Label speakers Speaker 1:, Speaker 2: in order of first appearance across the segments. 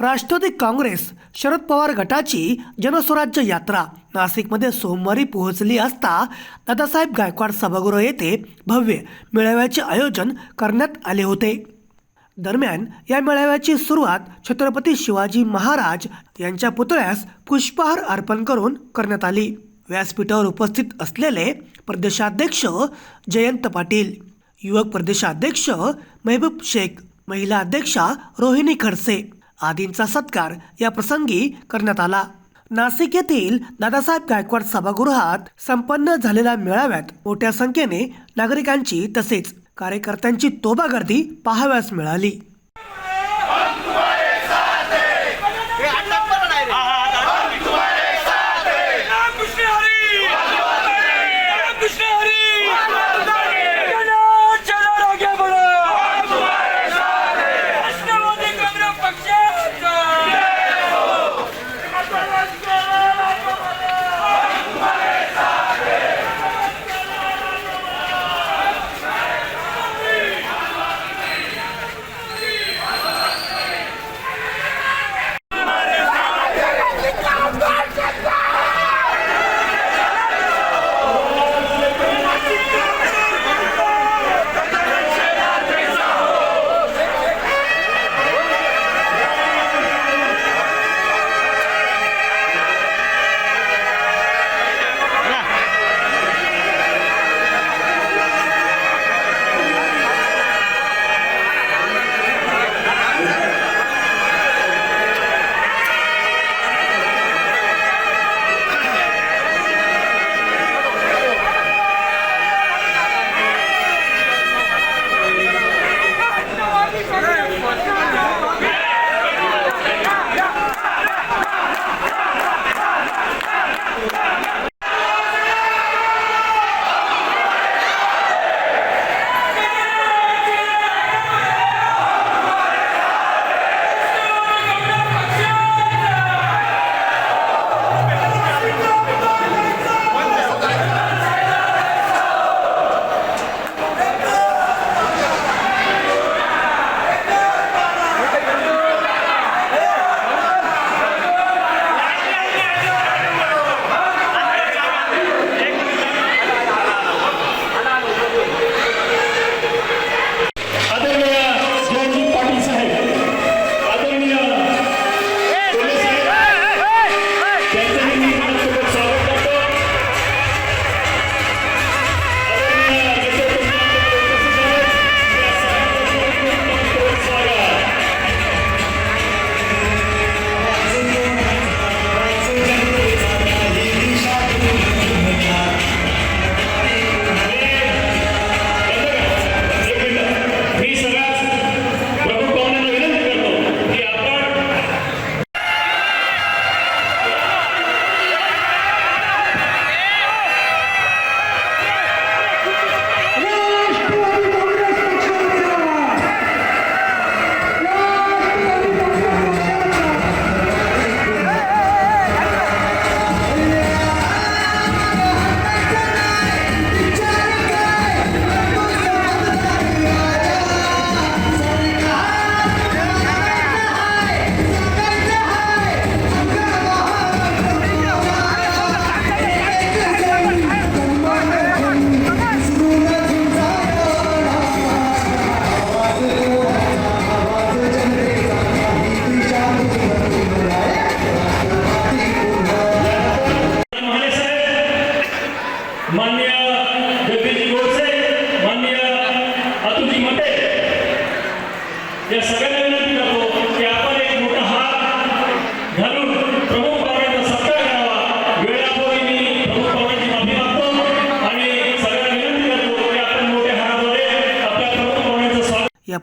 Speaker 1: राष्ट्रवादी काँग्रेस शरद पवार गटाची जनस्वराज्य यात्रा नाशिकमध्ये सोमवारी पोहोचली असता दादासाहेब गायकवाड सभागृह येथे भव्य मेळाव्याचे आयोजन करण्यात आले होते. दरम्यान या मेळाव्याची सुरुवात छत्रपती शिवाजी महाराज यांच्या पुतळ्यास पुष्पहार अर्पण करून करण्यात आली. व्यासपीठावर उपस्थित असलेले प्रदेशाध्यक्ष जयंत पाटील युवक प्रदेशाध्यक्ष महबूब शेख महिला अध्यक्षा रोहिणी खडसे आदींचा सत्कार या प्रसंगी करण्यात आला. नाशिक येथील दादासाहेब गायकवाड सभागृहात संपन्न झालेल्या मेळाव्यात मोठ्या संख्येने नागरिकांची तसेच कार्यकर्त्यांची तोबा गर्दी पाहाव्यास मिळाली.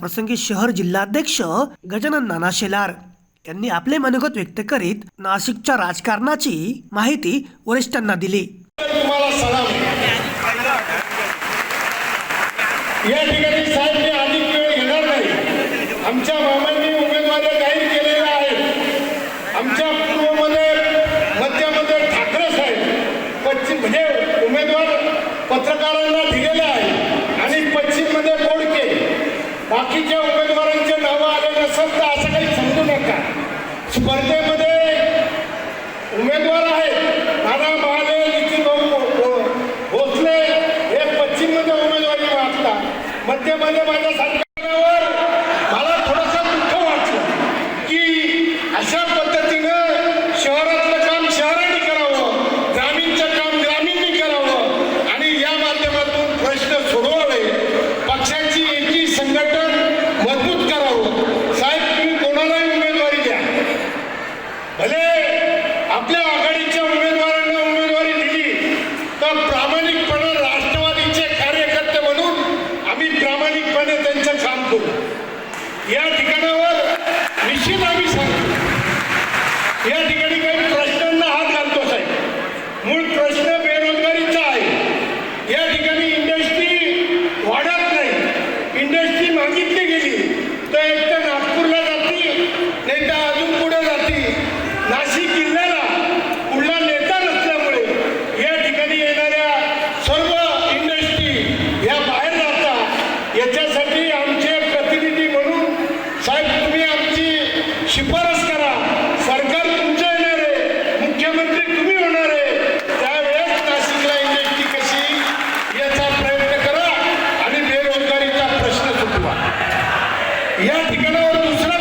Speaker 1: प्रसंगी शहर जिल्हाध्यक्ष गजानन नाना शेलार यांनी आपले मनोगत व्यक्त करीत नाशिकच्या राजकारणाची माहिती वरिष्ठांना दिली.
Speaker 2: या ठिकाणी साहेब मी अधिक वेळ घेणार नाही. आमच्या मामांनी
Speaker 3: स्पर्धेमध्ये उमेदवार आहेत. नाना महाले नितीन भोसले हे पश्चिममध्ये उमेदवारी मागतात. मध्यमध्ये माझ्यासारखं भले आपल्या
Speaker 2: आघाडी Yet again, I want to slap.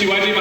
Speaker 2: Shivaji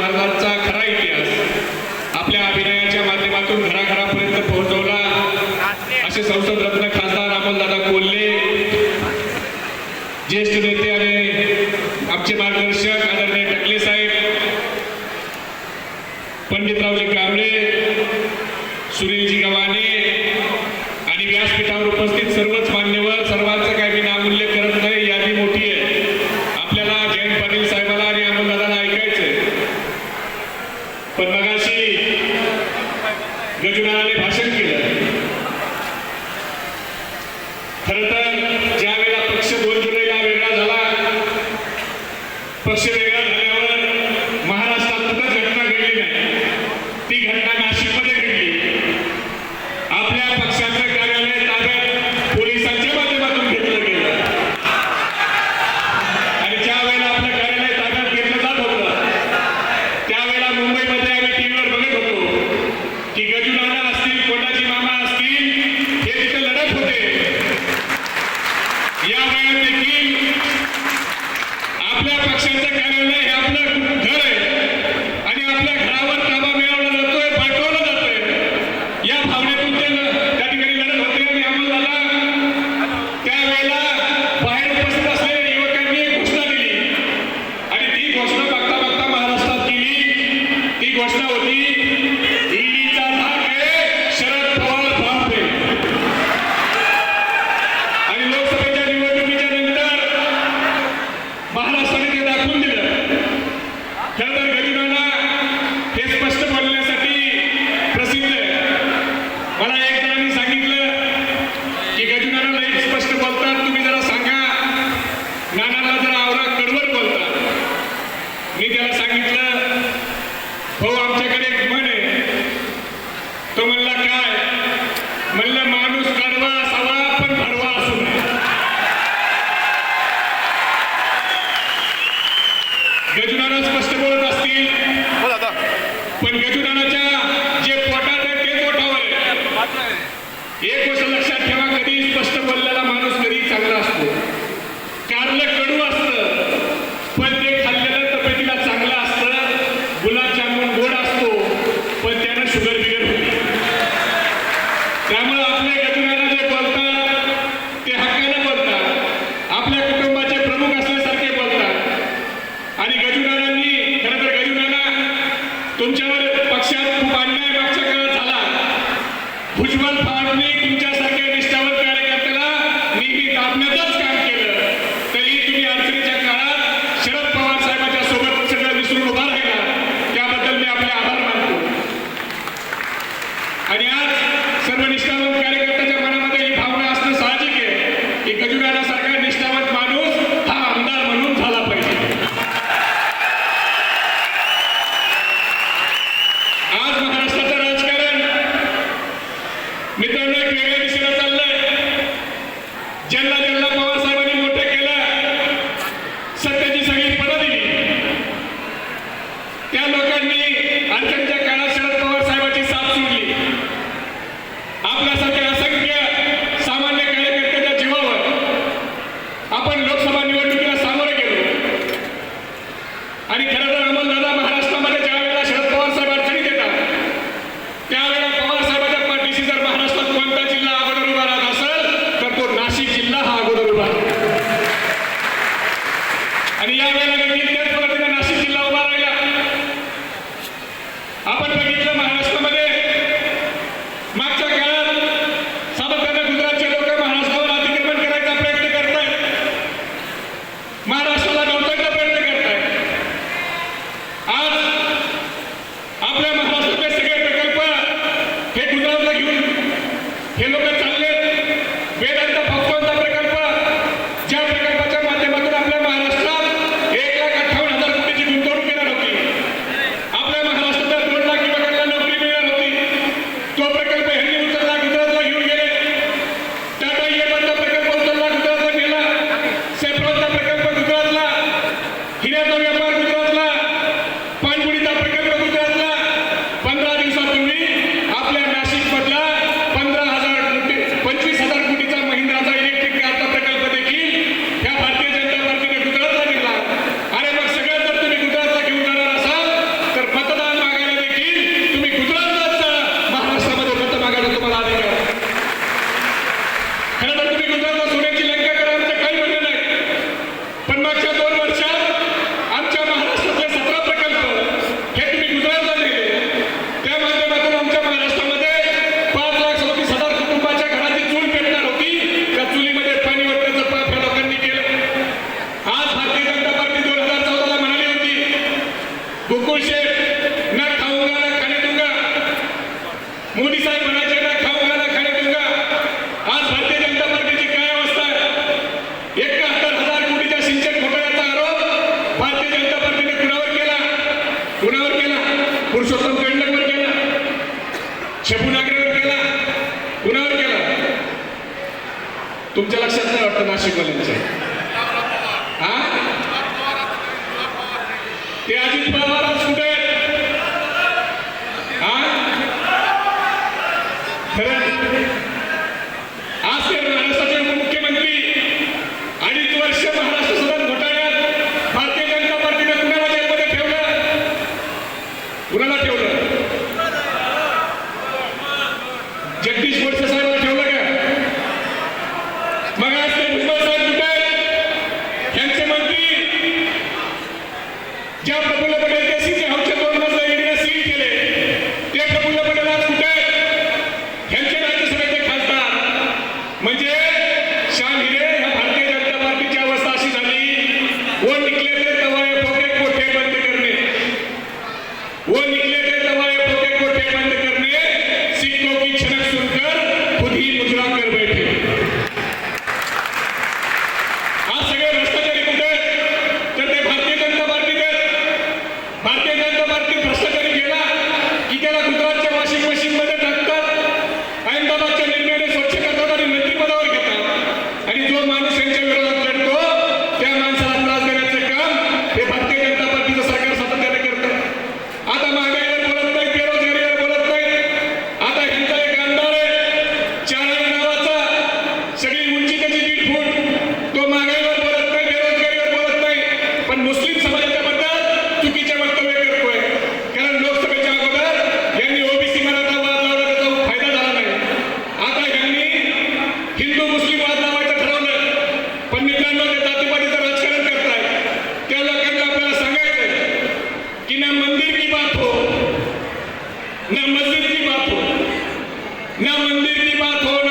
Speaker 2: गजुनाना
Speaker 4: स्पष्ट बोलत असतील. पण गजुनानाच्या जे पोटात आहेत ते मोठावं एक गोष्ट लक्षात ठेवा कधी स्पष्ट बोललेला माणूस कधी चांगला असतो. कारलं कडू असतं. माननीय तुमच्या মাত্র Ah! Tem a de palavras मंदिर की बात हो न मस्जिद की बात हो न मंदिर की बात हो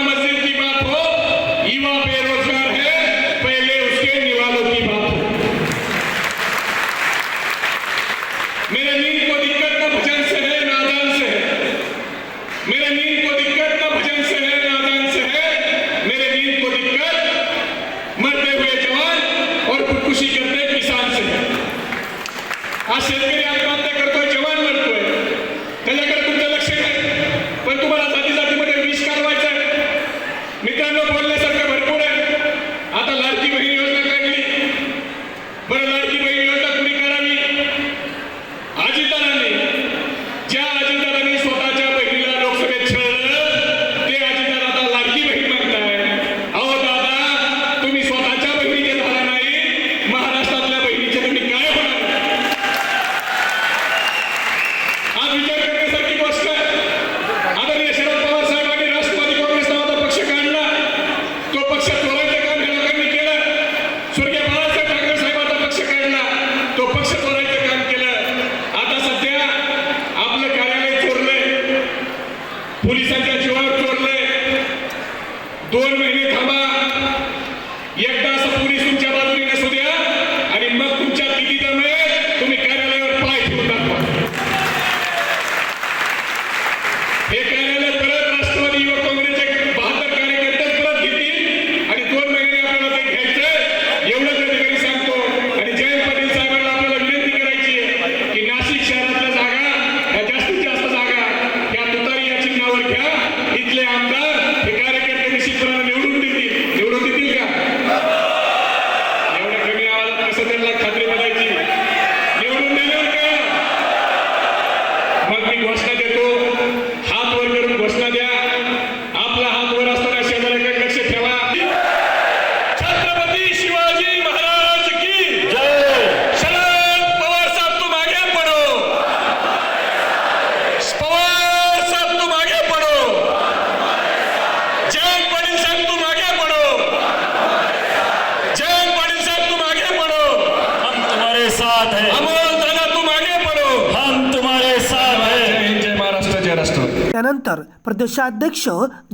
Speaker 1: प्रदेशाध्यक्ष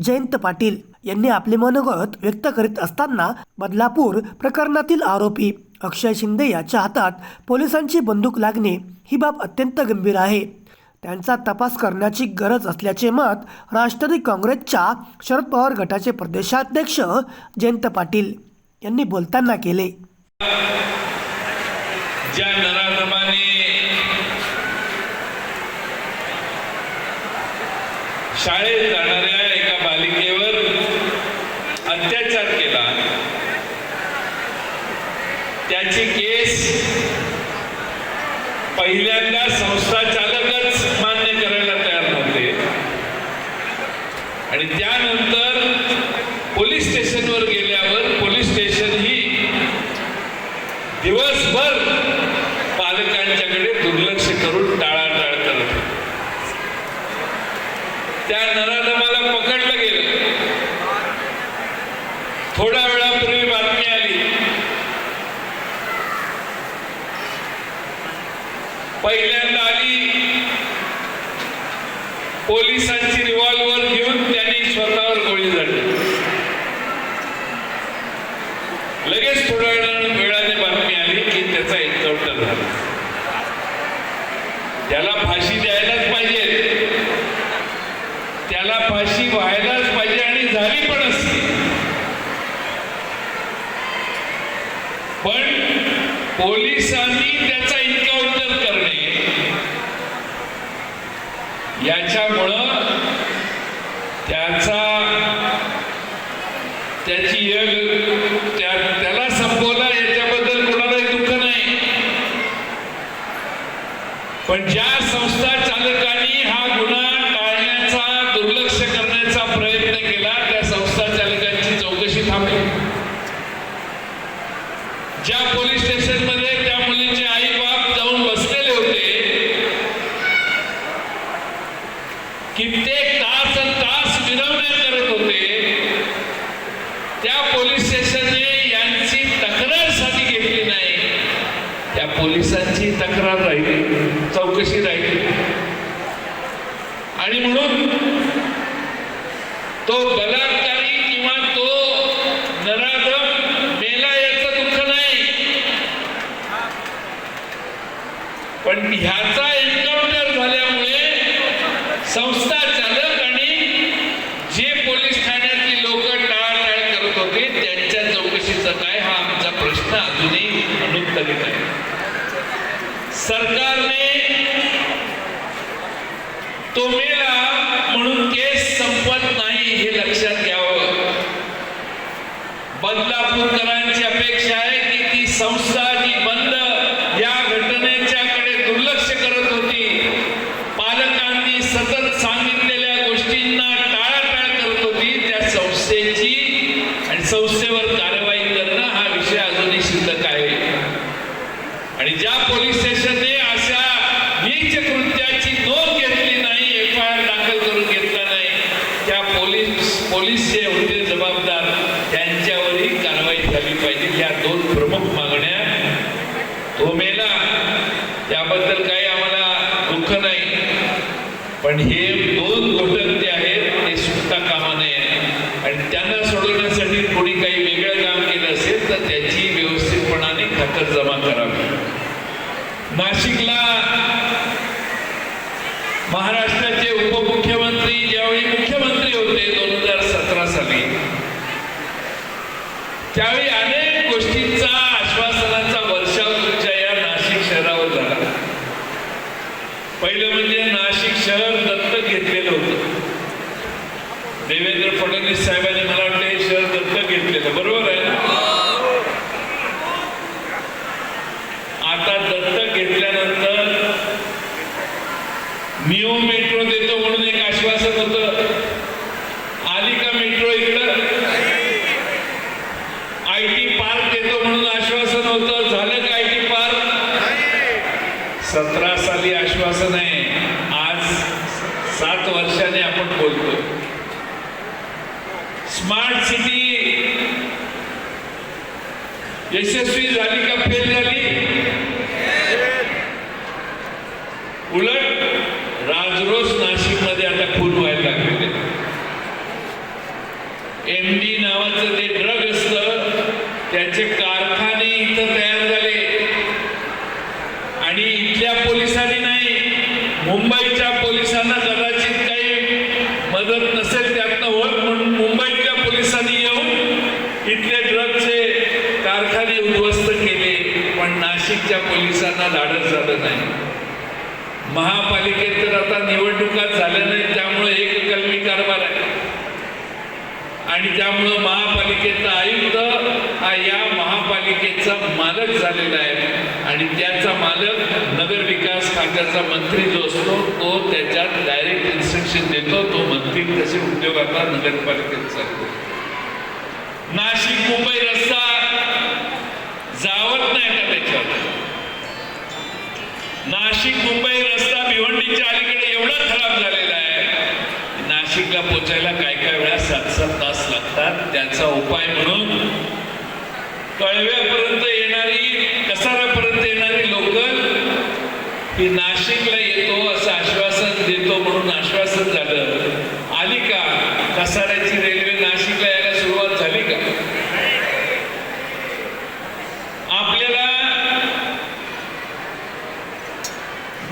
Speaker 1: जयंत पाटील यांनी आपले मनोगत व्यक्त करीत असताना बदलापूर प्रकरणातील आरोपी अक्षय शिंदे याच्या हातात पोलिसांची बंदूक लागणे ही बाब अत्यंत गंभीर आहे. त्यांचा तपास करण्याची गरज असल्याचे मत राष्ट्रवादी काँग्रेसच्या शरद पवार गटाचे प्रदेशाध्यक्ष जयंत पाटील यांनी बोलताना केले.
Speaker 5: ज्या नराधमाने शाळेत जाणाऱ्या एका बालिकेवर अत्याचार केला. त्याची केस पहिल्यांदा संस्थाच्या थोड्या वेळापूर्वी बातमी आली. पहिल्यांदा आली. पोलिसांची रिव्हॉल्वर घेऊन त्यांनी स्वतःवर गोळी झाली लगेच थोड्या वेळाने बातमी आली की त्याचा एन्काउंटर झाला. त्याला फाशी द्यायलाच पाहिजे. त्याला फाशी व्हायलाच पाहिजे आणि झाली पण असते. पोलिसांनी त्याचा एन्काउंटर करणे. याच्यामुळं त्याचा त्याची त्या त्याला संपवला याच्याबद्दल कोणालाही दुःख नाही. पण ज्या संस्था चालकांनी हा गुन्हा टाळण्याचा दुर्लक्ष करण्याचा प्रयत्न केला त्या संस्था चालकांची चौकशी थांबली. ज्या पोलीस स्टेशनमध्ये त्या मुलीचे आई बाप जाऊन बसलेले होते कित्येक तास अन तास विनवण्या करत होते त्या पोलीस स्टेशनने यांची तक्रारसाठी घेतली नाही त्या पोलिसांची तक्रार राहिली चौकशी राहिली. आणि म्हणून तो बलात्कारी किंवा तो नराधम मेला याचं दुःख नाही. पण ह्याचा एन्काउंटर झाल्यामुळे संस्था चालक आणि जे पोलीस ठाण्यातली लोक टाळाटाळ करत होते त्यांच्या चौकशीचा काय हा आमचा प्रश्न अजूनही अनुत्तरित आहे सरकारने तो मेला म्हणून केस संपत नाही हे लक्षात घ्यावं. बदलापूरकरांची अपेक्षा आहे की ती संस्था जी बंद या घटनेच्याकडे दुर्लक्ष करत होती पालकांनी सतत सांगितलेल्या गोष्टींना टाळाटाळ करत होती त्या संस्थेची आणि संस्थेवर कारवाई करणं हा विषय अजूनही शिल्लक आहे आणि ज्या पोलीस स्टेशनने अशा नीच कृत्याची नोंद घेतली नाही एफ आय आर दाखल करून घेतला नाही त्या पोलीस पोलीस जे होते जबाबदार त्यांच्यावरही कारवाई झाली पाहिजे या दोन प्रमुख मागण्या तो मेला त्याबद्दल काही आम्हाला दुःख नाही पण हे दोन घटक जे आहेत ते सुटता कामा नये आणि त्यांना सोडवण्यासाठी कोणी काही वेगळं काम केलं असेल तर त्याची व्यवस्थितपणाने खातर जमा करावी नाशिकला महाराष्ट्राचे उपमुख्यमंत्री ज्यावेळी मुख्यमंत्री होते दोन हजार सतरा साली त्यावेळी अनेक गोष्टींचा आश्वासनाचा वर्षाव तुमच्या या नाशिक शहरावर झाला. पहिलं म्हणजे नाशिक शहर दत्तक घेतलेलं होतं. देवेंद्र फडणवीस साहेबांनी मला वाटतं हे शहर दत्तक घेतलेलं बरोबर आहे ना? आता दत्तक निओ मेट्रो देतो म्हणून एक आश्वासन होतं. आली का मेट्रो इकडं? आय टी पार्क देतो म्हणून आश्वासन होतं. झालं का आय टी पार्क सतरा साली आश्वासन आहे. आज सात वर्षाने आपण बोलतो स्मार्ट सिटी यशस्वी झाली का? फेल झाली? राजरोस नाशिकमध्ये आता खून व्हायला लागलेले. एम डी नावाचं ते ड्रग असतं त्याचे कारखाने इथं तयार झाले. आणि इथल्या पोलिसांनी नाही मुंबईच्या पोलिसांना कदाचित काही मदत नसेल त्यातनं होत म्हणून मुंबईतल्या पोलिसांनी येऊन इथले ड्रगचे कारखाने उद्ध्वस्त केले पण नाशिकच्या पोलिसांना धाडस झालं नाही. महापालिकेत तर आता निवडणुका झाल्या नाही त्यामुळे एक कलमी कारभार आहे. आणि त्यामुळं महापालिकेचा आयुक्त हा या महापालिकेचा मालक झालेला आहे. आणि त्याचा मालक नगर विकास खात्याचा मंत्री जो असतो तो त्याच्यात डायरेक्ट इन्स्ट्रक्शन देतो तो मंत्री तसे उद्योग आता नगरपालिकेत चालतो नाशिक मुंबई रस्ता जावत नाही का त्याच्यावर. नाशिक मुंबई रस्ता भिवंडीच्या अलीकडे एवढा खराब झालेला आहे. नाशिकला पोचायला काय काय वेळा सात सात तास लागतात त्याचा उपाय म्हणून कळव्यापर्यंत येणारी कसारापर्यंत येणारी लोक ही नाशिकला येतो असं आश्वासन देतो म्हणून आश्वासन झालं. आली का? कसाऱ्याची रेल्वे नाशिकला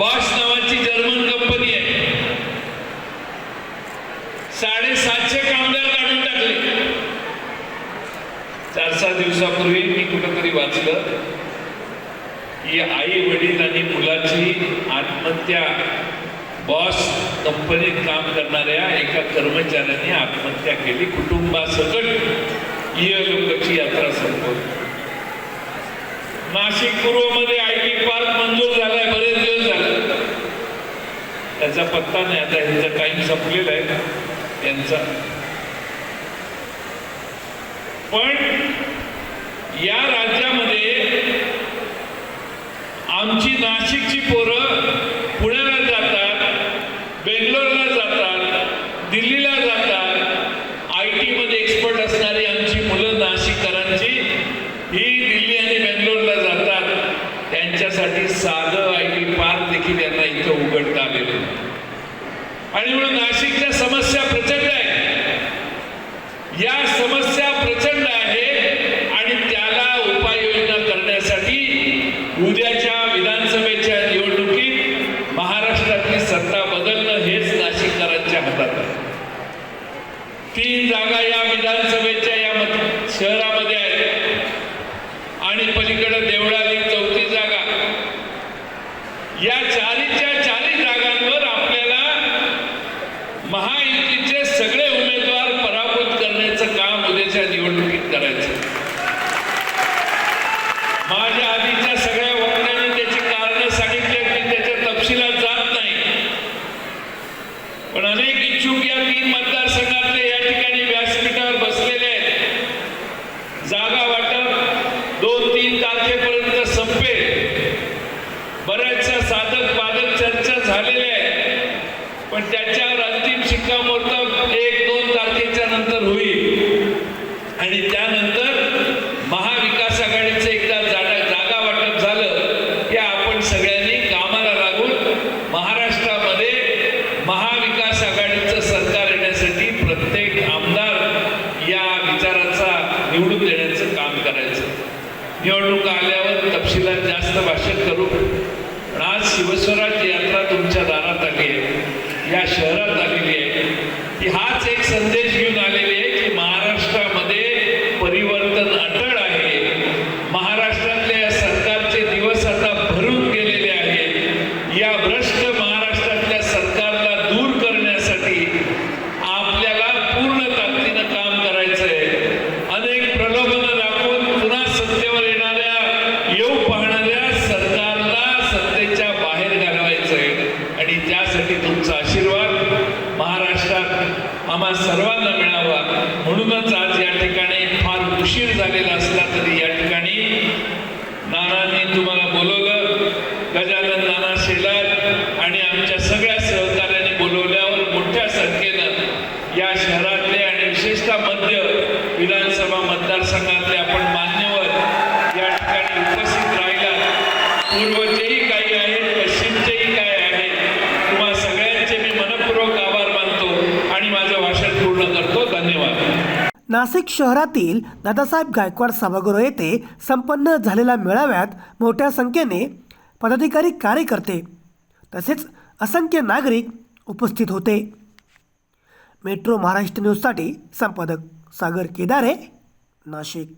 Speaker 5: बॉश नावाची जर्मन कंपनी आहे. साडेसातशे कामगार काढून टाकले. चार सात दिवसापूर्वी मी कुठंतरी वाचलं की आई वडील आणि मुलाची आत्महत्या बॉस कंपनीत काम करणाऱ्या एका कर्मचाऱ्याने आत्महत्या केली. कुटुंबासकट इयलोकाची यात्रा संपवली. नाशिक पूर्वमध्ये आय टी पार्क मंजूर झालाय बरेच दिवस झाले. त्याचा पत्ता नाही आता ह्याचं टाइम संपलेला आहे त्यांचा पण या राज्यामध्ये आमची नाशिकची पोरं पुण्याला जातात बेंगलोरला जातात दिल्लीला जातात അഴിവിടുന്ന होईल आणि त्यानंतर सर्वांना मिळावा. म्हणूनच आज या ठिकाणी फार उशीर झालेला असला तरी या
Speaker 1: नाशिक शहरातील दादासाहेब गायकवाड सभागृह येथे संपन्न झालेल्या मेळाव्यात मोठ्या संख्येने पदाधिकारी कार्यकर्ते तसेच असंख्य नागरिक उपस्थित होते. मेट्रो महाराष्ट्र न्यूजसाठी संपादक सागर केदारे नाशिक.